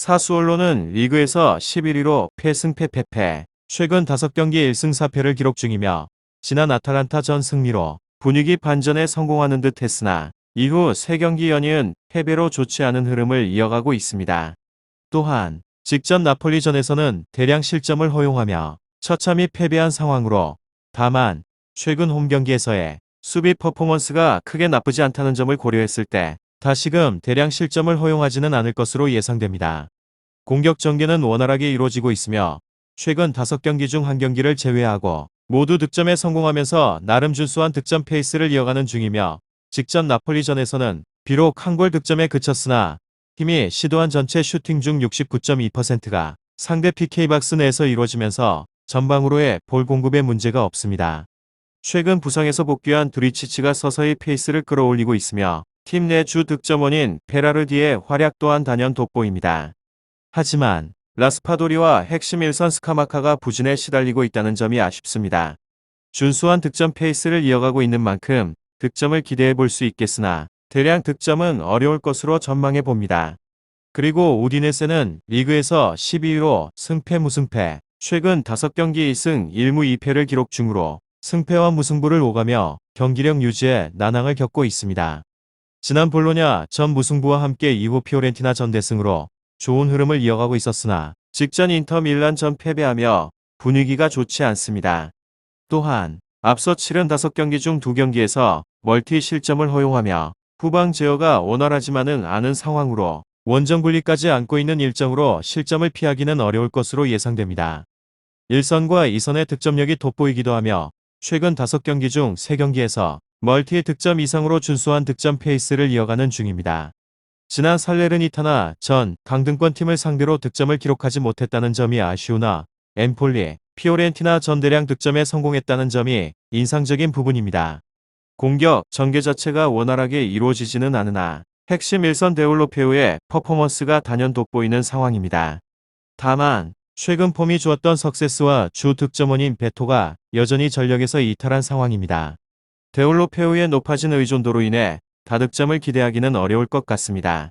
사수올로는 리그에서 11위로 패승패 패패, 최근 5경기 1승 4패를 기록 중이며 지난 아탈란타 전 승리로 분위기 반전에 성공하는 듯 했으나 이후 3경기 연이은 패배로 좋지 않은 흐름을 이어가고 있습니다. 또한 직전 나폴리전에서는 대량 실점을 허용하며 처참히 패배한 상황으로 다만 최근 홈 경기에서의 수비 퍼포먼스가 크게 나쁘지 않다는 점을 고려했을 때 다시금 대량 실점을 허용하지는 않을 것으로 예상됩니다. 공격 전개는 원활하게 이루어지고 있으며 최근 5경기 중 한 경기를 제외하고 모두 득점에 성공하면서 나름 준수한 득점 페이스를 이어가는 중이며 직전 나폴리전에서는 비록 한 골 득점에 그쳤으나 팀이 시도한 전체 슈팅 중 69.2%가 상대 PK박스 내에서 이루어지면서 전방으로의 볼 공급에 문제가 없습니다. 최근 부상에서 복귀한 두리치치가 서서히 페이스를 끌어올리고 있으며 팀 내 주 득점원인 페라르디의 활약 또한 단연 돋보입니다. 하지만 라스파도리와 핵심 일선 스카마카가 부진에 시달리고 있다는 점이 아쉽습니다. 준수한 득점 페이스를 이어가고 있는 만큼 득점을 기대해 볼 수 있겠으나 대량 득점은 어려울 것으로 전망해 봅니다. 그리고 우디네세는 리그에서 12위로 승패 무승패, 최근 5경기 2승 1무 2패를 기록 중으로 승패와 무승부를 오가며 경기력 유지에 난항을 겪고 있습니다. 지난 볼로냐 전 무승부와 함께 이후 피오렌티나 전 대승으로 좋은 흐름을 이어가고 있었으나 직전 인터 밀란 전 패배하며 분위기가 좋지 않습니다. 또한 앞서 치른 5경기 중 2경기에서 멀티 실점을 허용하며 후방 제어가 원활하지만은 않은 상황으로 원정 분리까지 안고 있는 일정으로 실점을 피하기는 어려울 것으로 예상됩니다. 1선과 2선의 득점력이 돋보이기도 하며 최근 5경기 중 3경기에서 멀티 득점 이상으로 준수한 득점 페이스를 이어가는 중입니다. 지난 살레르니타나 전 강등권 팀을 상대로 득점을 기록하지 못했다는 점이 아쉬우나 엠폴리, 피오렌티나 전 대량 득점에 성공했다는 점이 인상적인 부분입니다. 공격, 전개 자체가 원활하게 이루어지지는 않으나 핵심 일선 데올로페우의 퍼포먼스가 단연 돋보이는 상황입니다. 다만 최근 폼이 좋았던 석세스와 주 득점원인 베토가 여전히 전력에서 이탈한 상황입니다. 데올로페우의 높아진 의존도로 인해 다득점을 기대하기는 어려울 것 같습니다.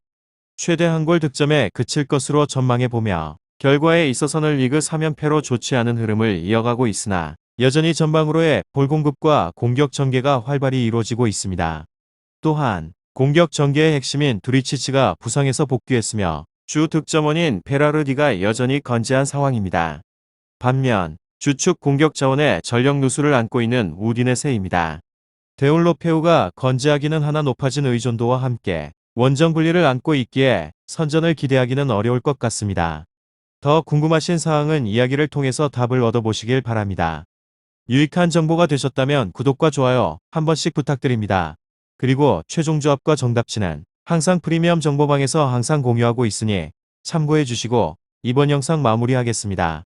최대 한 골 득점에 그칠 것으로 전망해 보며 결과에 있어서는 리그 3연패로 좋지 않은 흐름을 이어가고 있으나 여전히 전방으로의 볼 공급과 공격 전개가 활발히 이루어지고 있습니다. 또한 공격 전개의 핵심인 두리치치가 부상에서 복귀했으며 주 득점원인 베라르디가 여전히 건재한 상황입니다. 반면 주축 공격 자원의 전력 누수를 안고 있는 우디네세입니다. 데올로페우가 건재하기는 하나 높아진 의존도와 함께 원정 분리를 안고 있기에 선전을 기대하기는 어려울 것 같습니다. 더 궁금하신 사항은 이야기를 통해서 답을 얻어보시길 바랍니다. 유익한 정보가 되셨다면 구독과 좋아요 한 번씩 부탁드립니다. 그리고 최종 조합과 정답치는 항상 프리미엄 정보방에서 항상 공유하고 있으니 참고해 주시고 이번 영상 마무리하겠습니다.